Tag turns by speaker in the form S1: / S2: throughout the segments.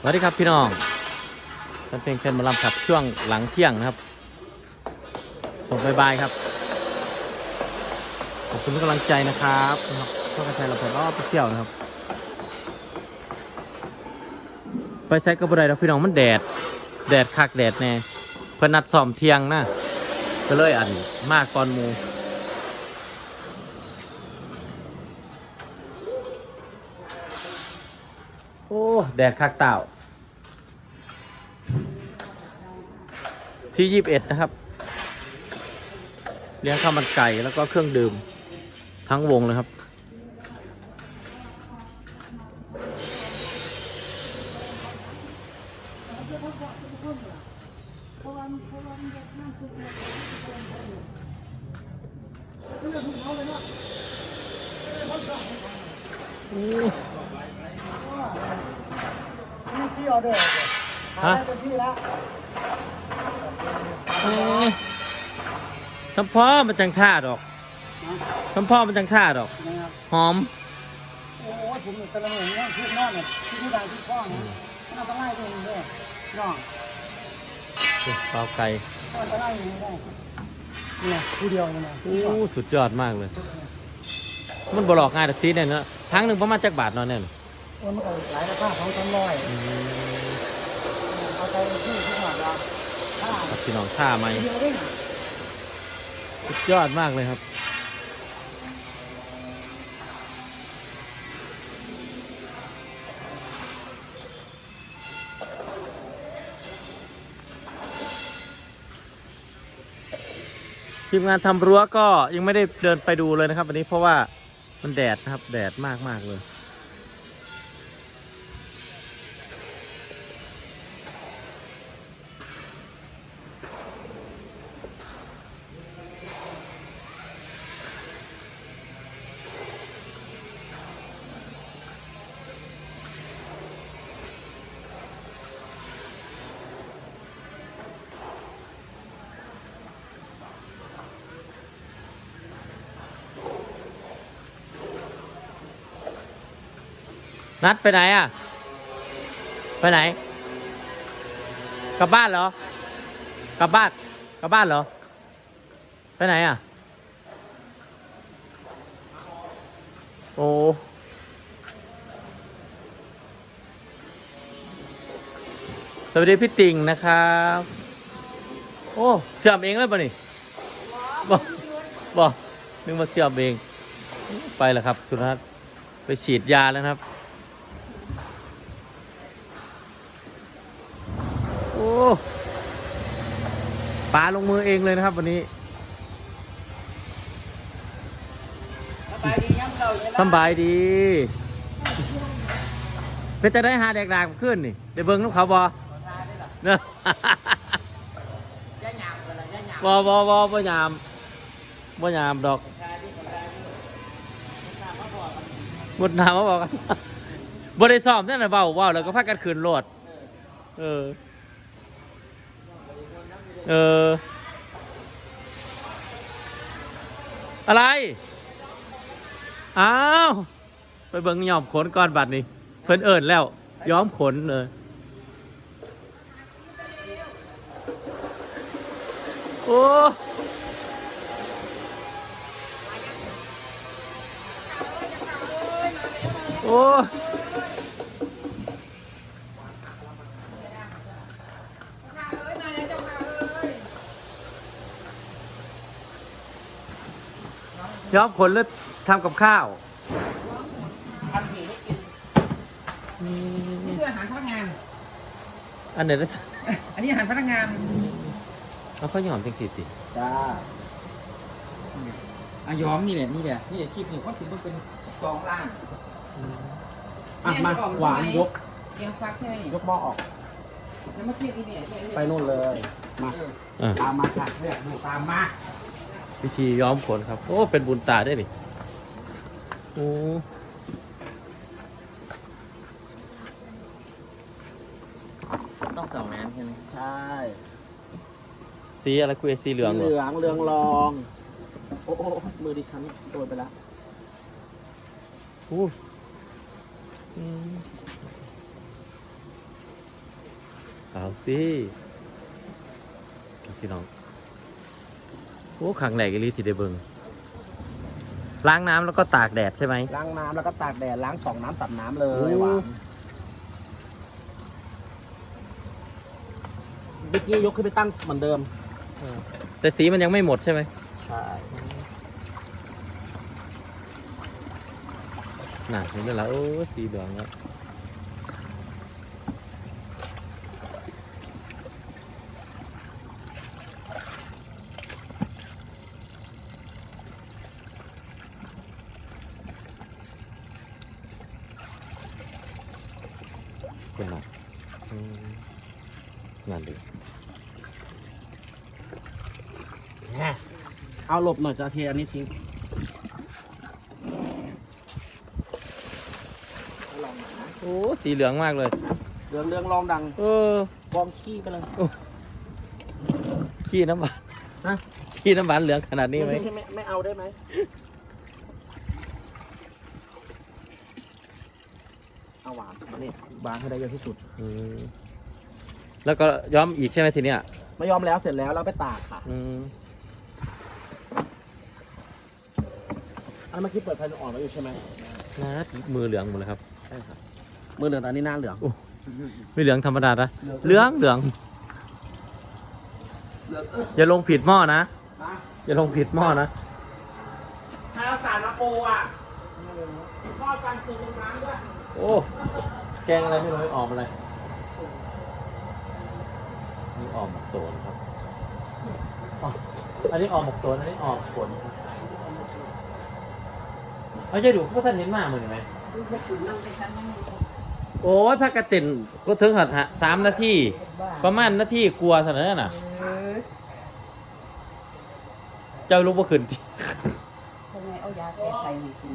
S1: สวัสดีครับพี่น้องเป็นเพลงเป็นมอลำครับช่วงหลังเที่ยงนะครับส่งบายบายครับ ขอบคุณทุกกำลังใจนะครับนะครับช่องกระชายเราผมก็ไปเที่ยวนะครับ ไปใช้กระบไดแล้วพี่น้องมันแดด แดดคักแดดแน่เพิ่นนัดซ้อมเที่ยงนะก็เลยอันมากก่อนมู แดดคักเต่า ที่ยี่บเอ็ดนะครับ เลี้ยงข้าวมันไก่แล้วก็เครื่องดื่มทั้งวงเลยครับ
S2: ออเดอร์
S1: ฮะ
S2: ได้เต็มที่แล้ว
S1: ทำพ่อมันจังท่าดอกทำพ่อมันจังท่าดอก
S2: นะครับ
S1: หอม
S2: โอ้ยผมเนี่ยกระเหนี่ยที่นอนเนี่ยที่ผู้ใดที่พ่อเนี่ยมันเอาไปไล่ตัวเองด้วยน้อง
S1: เปล่าไก่
S2: เอาไปไล่ตัวเองได้เนี่ยผู้เดียวเนี่ยนะ
S1: โอ้สุดยอดมากเลย มันบหลอกง่ายแต่ซีเนี่ยเนอะทั้งหนึ่งประมาณจักบาทเนาะเนี่ย
S2: โอ้ยมันก็หลายราคาของชั้นร้อยเอาไปที่ที่หอดเราค่า
S1: ครับพี่น้องท่าไหม
S2: เดียวได้ไง
S1: สุดยอดมากเลยครับ ทีมงานทำรั้วก็ยังไม่ได้เดินไปดูเลยนะครับวันนี้เพราะว่ามันแดดนะครับ แดดมากมากๆเลย นัดไปไหนอะ ไปไหน กลับบ้านเหรอ กลับบ้าน กลับบ้านเหรอ ไปไหนอะ โอ้สวัสดีพี่ติ่งนะครับ โอ้เชื่อมเองแล้วป่ะนี่บอกบอกนึกว่าเชื่อมเอง ไปแล้วครับ สุนัขไปฉีดยาแล้วครับ ปลาลงมือเองเลยนะครับ วันนี้
S2: สบายดีย้ำเราเนี่ย
S1: สำบายดีเป็นจะได้หาแดกดากขึ้นนี่ได้เบิ้งน้ำเขาบอเนอะ
S2: ย่าหยาบกันเลยย่าหยาบบ
S1: อบอบอบ่ยามบ่ยามดอกหมดน้ำมาบอกกันบ่ได้ซ้อมนั่นน่ะเบาเบาแล้วก็พักกันคืนโลดเออ เออ อะไร อ้าว ไปเบิ่งยอมขนก่อนบัดนี้เพิ่นเอิญแล้ว ย้อมขนเลยโอ้โอ้ ย้อมขนแล้วทำกับข้าว
S2: ทำผีให้กินนี่คืออาหารพนักงาน
S1: อันไหนแล้ว
S2: อันนี้อาหารพนักงาน
S1: เอาเขาหยอมจังสิติ
S2: จ้าอายอมนี่แหละนี่แหละนี่แหละคลิปนี่เขาถือว่าเป็นกองล่าง
S3: อะมาหวานยก
S2: เตรียมฟักใช่ไหมนี่
S3: ยกหม้อออก
S2: แล้วมาเทียบอีเนี่ยเนี่ย
S3: ไปนู่นเลยมา
S1: อะ
S3: ตามมาค่ะเนี่ยดูตามมา
S1: พิธีย้อมขนครับ โอ้ เป็นบุญตาได้ดิโอ้
S3: ต้องสองน้ำใช่ไหมใช่
S1: สีอะไรคุยสีเหลืองเหร
S3: เหลื
S1: อ
S3: องเหลืองรอง โอ้โอ้มือดิฉันโดนไปแล้ว
S1: อู้อืมเอาสิพี่น้อง โอ้ขังแหลกอีหลีที่ได้เบิงล้างน้ำแล้วก็ตากแดดใช่ไหม
S3: ล้างน้ำแล้วก็ตากแดดล้างสองน้ำตัดน้ำเล
S1: โอ้
S3: ยหวานเมื่อกี้ยกขึ้นไปตั้งเหมือนเดิม
S1: แต่สีมันยังไม่หมดใช่ไหม
S3: ใช่
S1: น่ะเห็นไหมล่ะโอ้สีเหลืองแล้ว เป็นไรอืมนั่นดิ
S3: เอาหลบหน่อยจะเทอันนี้ทิ้ง
S1: โอ้สีเหลืองมากเลย
S3: เรื่องเรื่องลองดัง
S1: เออก
S3: องขี้ไปเลย
S1: ขี้น้ำหวาน
S3: ฮะ
S1: ขี้น้ำหวานเหลืองขนาดนี้ไหม
S3: ไม่ไม่ไม่เอาได้ไหมเอาหวานมาเนี่บางให้ได้เยอะที่สุด
S1: อืมแล้วก็ย้อมอีกใช่ไหมทีเนี้ย
S3: ไม่ยอมแล้วเสร็จแล้วเราไปตากค่ะ
S1: อืม
S3: อันเมื่อกี้เปิดไฟอ่อนไว้อยู่ใช่ไหม
S1: นะมือเหลืองหมดเลยครับ
S3: ใช่ครับมือเหลืองแต่อันนี้หน้าเหลือง
S1: ไม่เหลืองธรรมดานะเหลืองเหลือง
S3: เหลือง
S1: อย่าลงผิดหม้อนะ
S3: นะ
S1: อย่าลงผิดหม้อนะ
S3: ถ้าเอาสารมาปูอะทอดกันปูลงน้ำด้วย
S1: โอ้แกงอะไรไม่รู้ออมอะไรนี่ออมหมกโตนะครับอ๋ออันนี้ออมหมกโตอันนี้ออมผลครับ เอาใจดูพวกท่านเห็นมากเหมือนไหมโอ้ยพักกระตินก็ถึงหัดฮะสามนาทีประมาณนาทีกลัวเท่านั้นน่ะเจ้าลูกบ่ขึ้นที่
S2: ทำไมเอายาแก้ไขให้กิน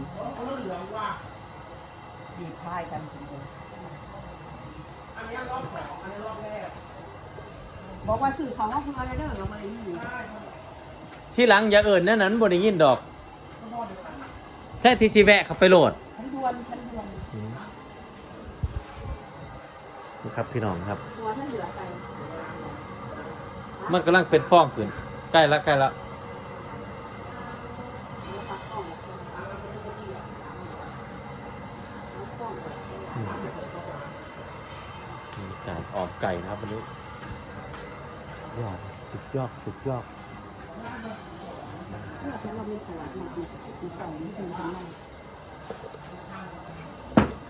S2: ดีพายกันจริง
S3: อันนี้รอบสองอันนี้รอบแรก
S2: ๆบอกว่าสื่อเขาว่าคุณอะไรเด้อเราไม่ได้ยิน
S1: ที่หลังอย่าเอิญนั่นนั้นบ่ได้ยินดอก แค่ที่สิแวะเข้าไปโหลด
S2: ฉันดวนฉันดวน
S1: นะครับพี่น้องครับ
S2: ตัวท่านเหลือไป
S1: มันกำลังเป็นฟองขึ้น ใกล้ละใกล้ละมีการออกไก่นะครับวันนี้ยอดสุดยอดสุดยอด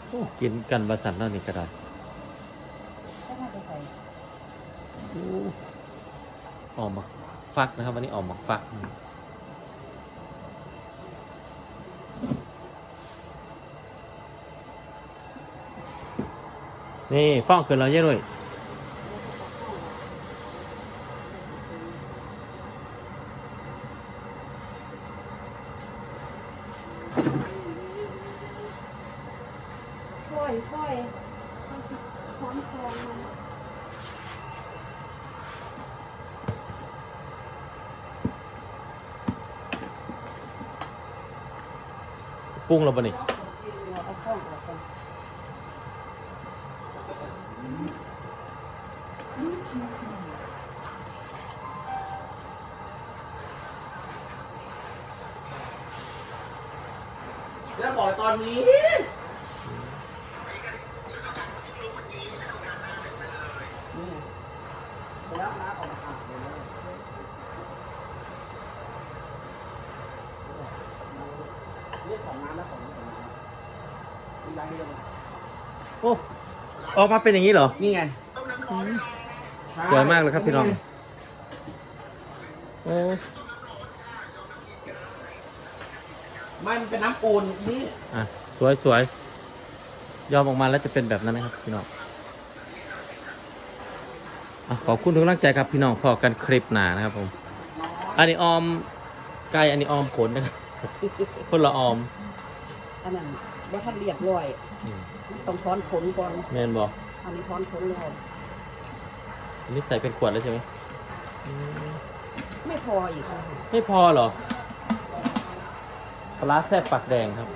S1: โอ้กินกันบะสันนั่นนี่ก็ได้โอ้ออกมาฟักนะครับ วันนี้ออกมาฟักนี่ฟ้องขึ้นเราเยอะเลย
S2: ค่อยค่อยพร้อมคองมัน
S1: ปรุงเราปะนี่
S2: ง
S3: แล้วบอกตอนนี้แล้วน้ำออกมาอาบเลย นะนี่ของน้ำแล้วของน้ำของน้ำมีร้านเดียวเลย
S1: โอ้ออกมาเป็นอย่างนี้เหรอ
S3: นี่ไง
S1: สวยมากเลยครับพี่น้องโอ้
S3: มันเป็นน้ำปูนนี่
S1: อะสวยสวยยอมออกมาแล้วจะเป็นแบบนั้นนะครับพี่น้องอะขอบคุณทุกกำลังใจครับพี่น้องพอกันคลิปหนานะครับผม อันนี้ออมไก่อันนี้ออมผลนะครับ คนละออม
S2: อันนั้นว่าท่านเรียบร้อย
S1: อืม
S2: ต้องถอนขนก่อน
S1: แมนบอก
S2: อันนี้ถอนขนแล้ว
S1: อันนี้ใส่เป็นขวดแล้วใช่ไหมอืม
S2: ไม่พออีกค่ะ
S1: ไม่พอเหรอปลาร้าแซ่บปากแดงครับ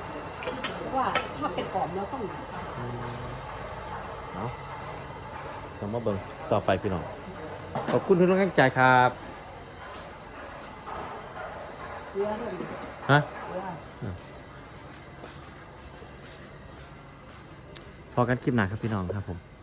S2: เพราะว่าถ้าเป็นกล่อมแล้วต้อง
S1: เนาะต้องมาเบิ่งต่อไปพี่น้อง ขอบคุณทุกกำลังใจครับ
S2: เสียเลย
S1: ฮะ
S2: เสีย
S1: พอกันคลิปหน้าครับพี่น้องครับผม